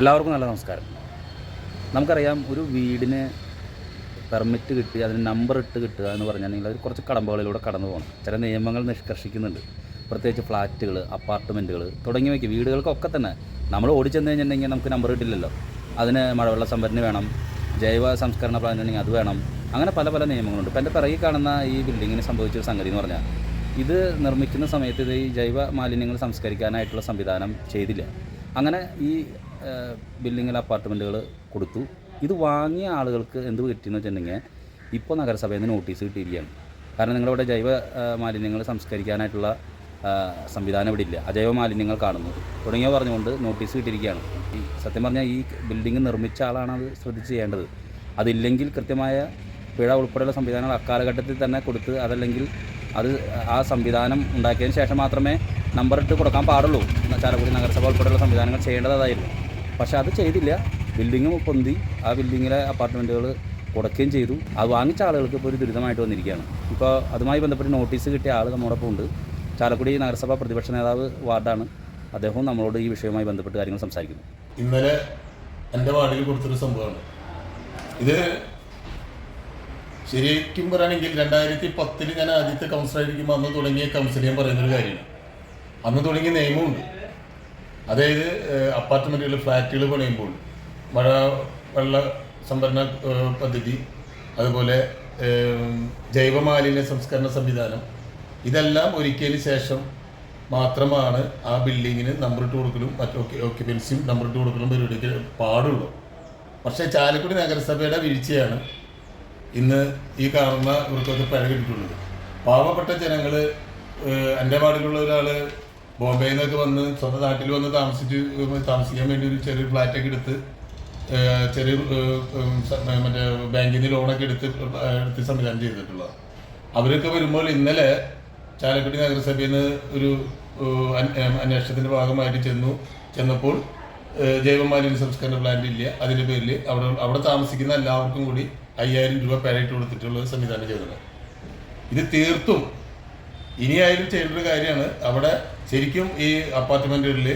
എല്ലാവർക്കും നല്ല നമസ്കാരം. നമുക്കറിയാം ഒരു വീടിന് പെർമിറ്റ് കിട്ടി അതിന് നമ്പർ ഇട്ട് കിട്ടുക എന്ന് പറഞ്ഞിട്ടുണ്ടെങ്കിൽ അവർ കുറച്ച് കടമ്പകളിലൂടെ കടന്നു പോകണം. ചില നിയമങ്ങൾ നിഷ്കർഷിക്കുന്നുണ്ട്. പ്രത്യേകിച്ച് ഫ്ലാറ്റുകൾ അപ്പാർട്ട്മെന്റുകൾ തുടങ്ങിയവയ്ക്ക് വീടുകൾക്കൊക്കെ തന്നെ നമ്മൾ ഓടിച്ചെന്ന് കഴിഞ്ഞിട്ടുണ്ടെങ്കിൽ നമുക്ക് നമ്പർ കിട്ടില്ലല്ലോ. അതിന് മഴവെള്ള സംഭരണി വേണം ജൈവ സംസ്കരണ പ്ലാൻ ഉണ്ടെങ്കിൽ അത് വേണം. അങ്ങനെ പല പല നിയമങ്ങളുണ്ട്. ഇപ്പം എന്റെ പിറകിൽ കാണുന്ന ഈ ബിൽഡിങ്ങിന് സംഭവിച്ച ഒരു സംഗതി എന്ന് പറഞ്ഞാൽ ഇത് നിർമ്മിക്കുന്ന സമയത്ത് ഇത് ഈ ജൈവ മാലിന്യങ്ങൾ സംസ്കരിക്കാനായിട്ടുള്ള സംവിധാനം ചെയ്തില്ല. അങ്ങനെ ഈ ബിൽഡിങ്ങിൽ അപ്പാർട്ട്മെന്റുകൾ കൊടുത്തു. ഇത് വാങ്ങിയ ആളുകൾക്ക് എന്ത് പറ്റിയെന്ന് വെച്ചിട്ടുണ്ടെങ്കിൽ ഇപ്പോൾ നഗരസഭയിൽ നിന്ന് നോട്ടീസ് കിട്ടിയിരിക്കുകയാണ്. കാരണം നിങ്ങളിവിടെ ജൈവ മാലിന്യങ്ങൾ സംസ്കരിക്കാനായിട്ടുള്ള സംവിധാനം ഇവിടെ ഇല്ല. അജൈവ മാലിന്യങ്ങൾ കാണുന്നു. തുടങ്ങിയ പറഞ്ഞുകൊണ്ട് നോട്ടീസ് കിട്ടിയിരിക്കുകയാണ്. ഈ സത്യം പറഞ്ഞാൽ ഈ ബിൽഡിംഗ് നിർമ്മിച്ച ആളാണ് അത് ശ്രദ്ധിച്ച് ചെയ്യേണ്ടത്. അതില്ലെങ്കിൽ കൃത്യമായ പിഴ ഉൾപ്പെടെയുള്ള സംവിധാനങ്ങൾ അക്കാലഘട്ടത്തിൽ തന്നെ കൊടുത്ത് അതല്ലെങ്കിൽ അത് ആ സംവിധാനം ഉണ്ടാക്കിയതിന് ശേഷം മാത്രമേ നമ്പർ ഇട്ട് കൊടുക്കാൻ പാടുള്ളൂ. ചാലക്കുടി നഗരസഭ ഉൾപ്പെടെയുള്ള സംവിധാനങ്ങൾ ചെയ്യേണ്ടത് അതായിരുന്നു. പക്ഷേ അത് ചെയ്തില്ല. ബിൽഡിങ് പൊന്തി. ആ ബിൽഡിങ്ങിലെ അപ്പാർട്ട്മെന്റുകൾ കൊടുക്കുകയും ചെയ്തു. അത് വാങ്ങിച്ച ആളുകൾക്ക് ഇപ്പോൾ ഒരു ദുരിതമായിട്ട് വന്നിരിക്കുകയാണ്. ഇപ്പോൾ അതുമായി ബന്ധപ്പെട്ട് നോട്ടീസ് കിട്ടിയ ആൾ നമ്മോടൊപ്പം ഉണ്ട്. ചാലക്കുടി നഗരസഭ പ്രതിപക്ഷ നേതാവ് വാർഡാണ്. അദ്ദേഹവും നമ്മളോട് ഈ വിഷയവുമായി ബന്ധപ്പെട്ട് കാര്യങ്ങൾ സംസാരിക്കുന്നു. ഇന്നലെ എന്റെ വാർഡിൽ കൊടുത്തൊരു സംഭവമാണ്. ഇത് ശരിക്കും പറയുകയാണെങ്കിൽ രണ്ടായിരത്തി പത്തിൽ ഞാൻ ആദ്യത്തെ കൗൺസിലറായിരിക്കുമ്പോൾ അന്ന് തുടങ്ങിയ കൗൺസിൽ ഞാൻ പറയുന്നൊരു കാര്യമാണ്. അന്ന് തുടങ്ങിയ നിയമമുണ്ട്. അതായത് അപ്പാർട്ട്മെന്റുകൾ ഫ്ലാറ്റുകൾ പണിയുമ്പോൾ മഴ വെള്ള സംഭരണ പദ്ധതി അതുപോലെ ജൈവമാലിന്യ സംസ്കരണ സംവിധാനം ഇതെല്ലാം ഒരുക്കിയതിന് ശേഷം മാത്രമാണ് ആ ബിൽഡിങ്ങിന് നമ്പർ ഇട്ട് കൊടുക്കലും മറ്റു ഓക്യുപെൻസിയും നമ്പർ ഇട്ട് കൊടുക്കലും പരിപാടിക്ക് പാടുള്ളൂ. പക്ഷേ ചാലക്കുടി നഗരസഭയുടെ വീഴ്ചയാണ് ഇന്ന് ഈ കാണുന്ന ഇവർക്കൊക്കെ പിഴ പാവപ്പെട്ട ജനങ്ങൾ എന്റെ വാർഡിലുള്ള ഒരാൾ ബോംബെയിൽ നിന്നൊക്കെ വന്ന് സ്വന്തം നാട്ടിൽ വന്ന് താമസിച്ച് താമസിക്കാൻ വേണ്ടി ഒരു ചെറിയ ഫ്ലാറ്റൊക്കെ എടുത്ത് ചെറിയ മറ്റേ ബാങ്കിൽ നിന്ന് ലോണൊക്കെ എടുത്ത് എടുത്ത് സംവിധാനം ചെയ്തിട്ടുള്ളത് അവരൊക്കെ വരുമ്പോൾ ഇന്നലെ ചാലക്കുടി നഗരസഭയിൽ നിന്ന് ഒരു അന്വേഷണത്തിന്റെ ഭാഗമായിട്ട് ചെന്നു. ചെന്നപ്പോൾ ജൈവമാലിന്യ സംസ്കരണ പ്ലാന്റ് ഇല്ല. അതിന്റെ പേരിൽ അവിടെ അവിടെ താമസിക്കുന്ന എല്ലാവർക്കും കൂടി അയ്യായിരം രൂപ പേരായിട്ട് കൊടുത്തിട്ടുള്ള സംവിധാനം ചെയ്തത് ഇത് തീർത്തും ഇനിയായാലും ചെയ്യേണ്ട ഒരു കാര്യമാണ്. അവിടെ ശരിക്കും ഈ അപ്പാർട്ട്മെന്റുകളിൽ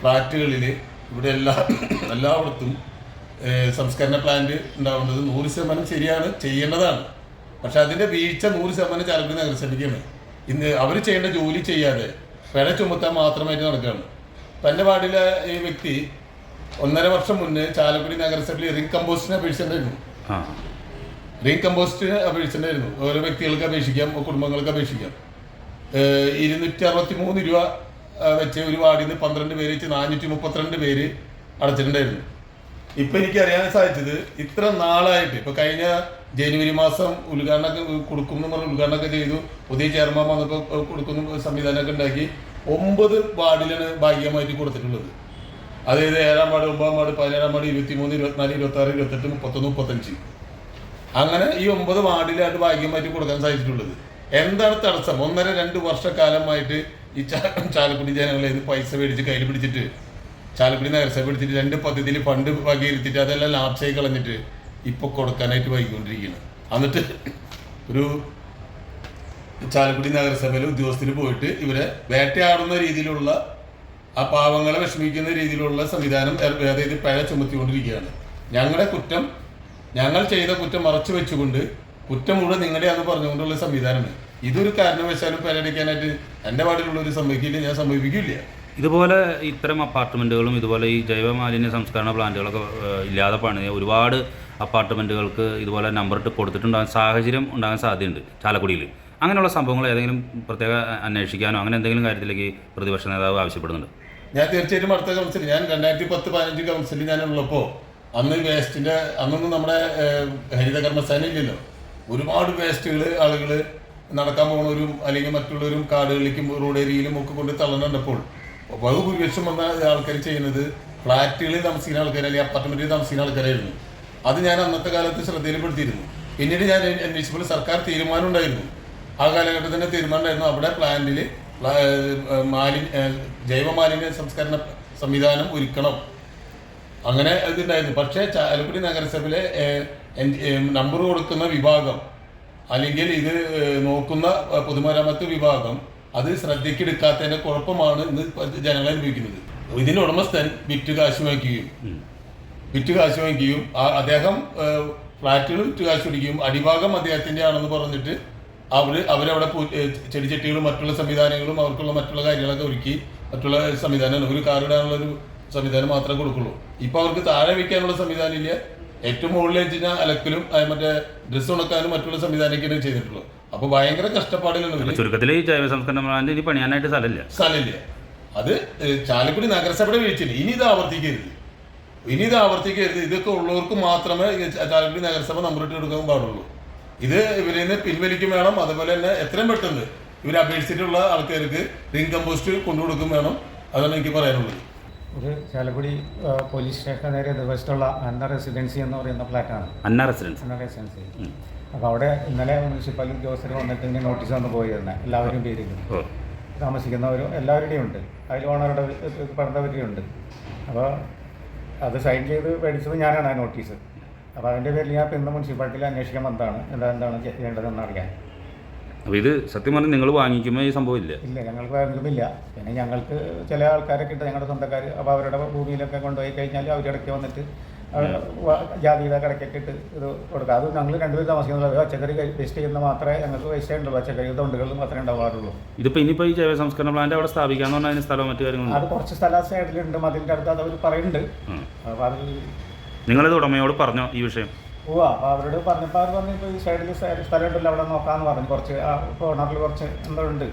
ഫ്ലാറ്റുകളിൽ ഇവിടെ എല്ലാ എല്ലായിടത്തും സംസ്കരണ പ്ലാന്റ് ഉണ്ടാവേണ്ടത് നൂറ് ശതമാനം ശരിയാണ് ചെയ്യേണ്ടതാണ്. പക്ഷെ അതിന്റെ വീഴ്ച നൂറ് ശതമാനം ചാലക്കുടി നഗരസഭയ്ക്കാണ്. ഇന്ന് അവർ ചെയ്യേണ്ട ജോലി ചെയ്യാതെ പിഴ ചുമത്താൻ മാത്രമായിട്ട് നടക്കുകയാണ്. എന്റെ വാർഡിലെ ഈ വ്യക്തി ഒന്നര വർഷം മുന്നേ ചാലക്കുടി നഗരസഭയിൽ റീകമ്പോസ്റ്റിനെ അപേക്ഷിച്ചിട്ടുണ്ടായിരുന്നു. റീകമ്പോസ്റ്റിന് അപേക്ഷിച്ചിട്ടുണ്ടായിരുന്നു. ഓരോ വ്യക്തികൾക്ക് അപേക്ഷിക്കാം കുടുംബങ്ങൾക്ക് അപേക്ഷിക്കാം. ഇരുന്നൂറ്റി അറുപത്തി മൂന്ന് രൂപ വെച്ച് ഒരു വാർഡിൽ നിന്ന് പന്ത്രണ്ട് പേര് വെച്ച് നാനൂറ്റി മുപ്പത്തിരണ്ട് പേര് അടച്ചിട്ടുണ്ടായിരുന്നു. ഇപ്പൊ എനിക്ക് അറിയാൻ സാധിച്ചത് ഇത്ര നാളായിട്ട് ഇപ്പൊ കഴിഞ്ഞ ജനുവരി മാസം ഉദ്ഘാടനമൊക്കെ കൊടുക്കും എന്ന് പറഞ്ഞ് ഉദ്ഘാടനമൊക്കെ ചെയ്തു. പുതിയ ചെയർമാൻ വന്നപ്പോൾ കൊടുക്കുന്ന സംവിധാനമൊക്കെ ഉണ്ടാക്കി. ഒമ്പത് വാർഡിലാണ് ഭാഗ്യമായിട്ട് കൊടുത്തിട്ടുള്ളത്. അതായത് ഏഴാം വാർഡ് ഒമ്പതാം വാർഡ് പതിനേഴാം വാർഡ് ഇരുപത്തി മൂന്ന് ഇരുപത്തിനാല് ഇരുപത്തി ആറ് ഇരുപത്തെട്ട് മുപ്പത്തൊന്ന് മുപ്പത്തഞ്ച്. അങ്ങനെ ഈ ഒമ്പത് വാർഡിലായിട്ട് ഭാഗ്യമായിട്ട് കൊടുക്കാൻ സാധിച്ചിട്ടുള്ളത്. എന്താണ് തടസ്സം? ഒന്നര രണ്ട് വർഷക്കാലമായിട്ട് ഈ ചാലക്കുടി ജനങ്ങളെ പൈസ മേടിച്ച് കയ്യിൽ പിടിച്ചിട്ട് ചാലക്കുടി നഗരസഭ പിടിച്ചിട്ട് രണ്ട് പദ്ധതിയിൽ ഫണ്ട് വകയിരുത്തിട്ട് അതെല്ലാം ലാപ്സായി കളഞ്ഞിട്ട് ഇപ്പൊ കൊടുക്കാനായിട്ട് വൈകിക്കൊണ്ടിരിക്കുകയാണ് എന്നിട്ട് ഒരു ചാലക്കുടി നഗരസഭയിലെ ഉദ്യോഗസ്ഥർ പോയിട്ട് ഇവരെ വേട്ടയാടുന്ന രീതിയിലുള്ള ആ പാവങ്ങളെ വിഷമിക്കുന്ന രീതിയിലുള്ള സംവിധാനം അതായത് പിഴ ചുമത്തിക്കൊണ്ടിരിക്കുകയാണ്. ഞങ്ങളുടെ കുറ്റം ഞങ്ങൾ ചെയ്ത കുറ്റം മറച്ചു വെച്ചുകൊണ്ട് കുറ്റം മുഴുവൻ നിങ്ങളുടെയാണെന്ന് പറഞ്ഞുകൊണ്ടുള്ള സംവിധാനമാണ്. ഇതൊരു കാരണവശാലും പരടിക്കാനായിട്ട് എന്റെ വാർഡിലുള്ള ഒരു സംഭവിക്കില്ല ഞാൻ സംഭവിക്കില്ല ഇതുപോലെ ഇത്തരം അപ്പാർട്ട്മെന്റുകളും ഇതുപോലെ ഈ ജൈവ മാലിന്യ സംസ്കരണ പ്ലാന്റുകളൊക്കെ ഇല്ലാതെ പണി ഒരുപാട് അപ്പാർട്ട്മെന്റുകൾക്ക് ഇതുപോലെ നമ്പർ ഇട്ട് കൊടുത്തിട്ടുണ്ടാകാൻ സാഹചര്യം ഉണ്ടാകാൻ സാധ്യതയുണ്ട് ചാലക്കുടിയിൽ. അങ്ങനെയുള്ള സംഭവങ്ങൾ ഏതെങ്കിലും പ്രത്യേക അന്വേഷിക്കാനോ അങ്ങനെ എന്തെങ്കിലും കാര്യത്തിലേക്ക് പ്രതിപക്ഷ നേതാവ് ആവശ്യപ്പെടുന്നുണ്ട്? ഞാൻ തീർച്ചയായിട്ടും അടുത്ത കൗൺസിൽ ഞാൻ രണ്ടായിരത്തി പത്ത് പതിനഞ്ച് കൗൺസിലിൽ ഞാനുള്ളപ്പോൾ അന്ന് വേസ്റ്റിന്റെ അന്നൊന്നും നമ്മുടെ ഹരിത കർമ്മസേന ഇല്ലല്ലോ. ഒരുപാട് വേസ്റ്റുകൾ ആളുകൾ നടക്കാൻ പോകുന്നവരും അല്ലെങ്കിൽ മറ്റുള്ളവരും കാടുകളിലേക്കും റോഡ് ഏരിയയിലും ഒക്കെ കൊണ്ട് തള്ളുന്നുണ്ടപ്പോൾ ബഹുഭൂരിപക്ഷം വന്ന ആൾക്കാർ ചെയ്യുന്നത് ഫ്ലാറ്റുകളിൽ താമസിക്കുന്ന ആൾക്കാർ അല്ലെങ്കിൽ അപ്പാർട്ട്മെന്റിൽ താമസിക്കുന്ന ആൾക്കാരായിരുന്നു. അത് ഞാൻ അന്നത്തെ കാലത്ത് ശ്രദ്ധയിൽപ്പെടുത്തിയിരുന്നു. പിന്നീട് ഞാൻ അന്വേഷിച്ചപ്പോൾ സർക്കാർ തീരുമാനം ഉണ്ടായിരുന്നു. ആ കാലഘട്ടത്തിൽ തന്നെ തീരുമാനം ഉണ്ടായിരുന്നു. അവിടെ പ്ലാന്റിൽ മാലിന്യ ജൈവ മാലിന്യ സംസ്കരണ സംവിധാനം ഒരുക്കണം. അങ്ങനെ ഇതുണ്ടായിരുന്നു പക്ഷേ ചാലക്കുടി നഗരസഭയിലെ നമ്പർ കൊടുക്കുന്ന വിഭാഗം അല്ലെങ്കിൽ ഇത് നോക്കുന്ന പൊതുമരാമത്ത് വിഭാഗം അത് ശ്രദ്ധയ്ക്കെടുക്കാത്തതിന്റെ കുഴപ്പമാണ് ഇന്ന് ജനങ്ങൾ അനുഭവിക്കുന്നത് ഇതിന്റെ ഉടമസ്ഥൻ വിറ്റ് കാശ് വാങ്ങിക്കുകയും. വിറ്റ് കാശ് വാങ്ങിക്കുകയും അദ്ദേഹം ഫ്ലാറ്റുകൾ വിറ്റ് കാശ് പിടിക്കുകയും അടിഭാഗം അദ്ദേഹത്തിന്റെ ആണെന്ന് പറഞ്ഞിട്ട് അവർ അവരവിടെ ചെടിച്ചട്ടികളും മറ്റുള്ള സംവിധാനങ്ങളും അവർക്കുള്ള മറ്റുള്ള കാര്യങ്ങളൊക്കെ ഒരുക്കി മറ്റുള്ള സംവിധാനം ഒരു കാറിടാനുള്ള ഒരു സംവിധാനം മാത്രമേ കൊടുക്കുള്ളൂ. ഇപ്പൊ അവർക്ക് താഴെ വെക്കാനുള്ള സംവിധാനം ഇല്ല. ഏറ്റവും മുകളിൽ കഴിഞ്ഞാൽ അലക്കലും മറ്റേ ഡ്രസ്സ് ഉണക്കാനും മറ്റുള്ള സംവിധാനമൊക്കെയാണ് ചെയ്തിട്ടുള്ളൂ അപ്പൊ ഭയങ്കര കഷ്ടപ്പാടിലാണ് ഇവർ ചുരുക്കത്തിൽ ഈ ജൈവ സംസ്കരണ പ്ലാന്റ് ഇനി പണിയാനായിട്ട് സ്ഥലമില്ല. സ്ഥലമില്ല. അത് ചാലക്കുടി നഗരസഭയുടെ വീഴ്ചയില്ല ഇനി ഇത് ആവർത്തിക്കരുത്. ഇനി ഇത് ആവർത്തിക്കരുത്. ഇതൊക്കെ ഉള്ളവർക്ക് മാത്രമേ ചാലക്കുടി നഗരസഭ നമ്പറിട്ട് കൊടുക്കാൻ പാടുള്ളൂ. ഇത് ഇവരിൽ നിന്ന് പിൻവലിക്കും വേണം. അതുപോലെ തന്നെ എത്രയും പെട്ടെന്ന് ഇവർ അപേക്ഷിച്ചിട്ടുള്ള ആൾക്കാർക്ക് റിംഗ് കമ്പോസ്റ്റ് കൊണ്ടുകൊടുക്കും വേണം. അതാണ് എനിക്ക് പറയാനുള്ളത്. ഇത് ചാലക്കുടി പോലീസ് സ്റ്റേഷൻ നേരെ ദിവസത്തുള്ള അന്ന റെസിഡൻസി എന്ന് പറയുന്ന ഫ്ലാറ്റാണ്. അന്ന റെസിഡൻസ്. അന്ന റെസിഡൻസി. അപ്പോൾ അവിടെ ഇന്നലെ മുനിസിപ്പൽ ഉദ്യോഗസ്ഥർ വന്നിട്ട് ഇങ്ങനെ നോട്ടീസ് വന്ന് പോയി തന്നെ എല്ലാവരും പേരിലും. താമസിക്കുന്നവരും എല്ലാവരുടെയും ഉണ്ട്. അതിൽ ഓണറുടെ പറഞ്ഞവരുടെയും ഉണ്ട്. അപ്പോൾ അത് സൈൻ ചെയ്ത് മേടിച്ചത് ഞാനാണ് ആ നോട്ടീസ്. അപ്പോൾ അതിന്റെ പേരിൽ ഞാൻ ഇപ്പം ഇന്ന് മുനിസിപ്പാലിറ്റിയിൽ അന്വേഷിക്കാൻ വന്നതാണ്. എന്താ എന്താണ് ചെയ്യേണ്ടതെന്ന് അറിയാൻ. അപ്പോൾ ഇത് സത്യം പറഞ്ഞാൽ നിങ്ങൾ വാങ്ങിക്കുമ്പോൾ ഈ സംഭവം ഇല്ല? ഇല്ല ഞങ്ങൾക്ക് വാങ്ങിക്കുമില്ല പിന്നെ ഞങ്ങൾക്ക് ചില ആൾക്കാരൊക്കെ ഉണ്ട് ഞങ്ങളുടെ സ്വന്തക്കാർ അപ്പോൾ അവരുടെ ഭൂമിയിലൊക്കെ കൊണ്ടുപോയി കഴിഞ്ഞാൽ അവരിടയ്ക്ക് വന്നിട്ട് അവർ വ- ജാതിയുടെ കടക്കൊക്കെ ഇട്ട് ഇത് കൊടുക്കുക അത് ഞങ്ങൾ രണ്ടുപേരും താമസിക്കുന്നത്. പച്ചക്കറി വേസ്റ്റ് ചെയ്യുന്ന മാത്രമേ ഞങ്ങൾക്ക് വേസ്റ്റ് ചെയ്യുന്നുള്ളൂ പച്ചക്കറി തൊണ്ടുകളിൽ മാത്രമേ ഉണ്ടാവാറുള്ളൂ. ഇതിപ്പോ ഇനിയിപ്പോൾ ഈ ജൈവ സംസ്കരണ പ്ലാന്റ് അവിടെ സ്ഥാപിക്കാന്ന് പറഞ്ഞാൽ അതിന് സ്ഥലവും മറ്റു കാര്യങ്ങളും അത് കുറച്ച് സ്ഥല സൈഡിലുണ്ട് അതിന്റെ അടുത്ത് അത് അവർ പറയുന്നുണ്ട്. അപ്പൊ അപ്പോൾ അത് നിങ്ങളിത് ഉടമയോട് പറഞ്ഞോ ഈ വിഷയം? പോവാ അപ്പോൾ അവരോട് പറഞ്ഞപ്പോൾ അവർ പറഞ്ഞു ഈ സൈഡിൽ സ്ഥലം ഉണ്ടല്ലോ അവിടെ നോക്കാന്ന് പറഞ്ഞു. കുറച്ച് ആ കോർണറിൽ കുറച്ച് എന്തോ ഉണ്ട്.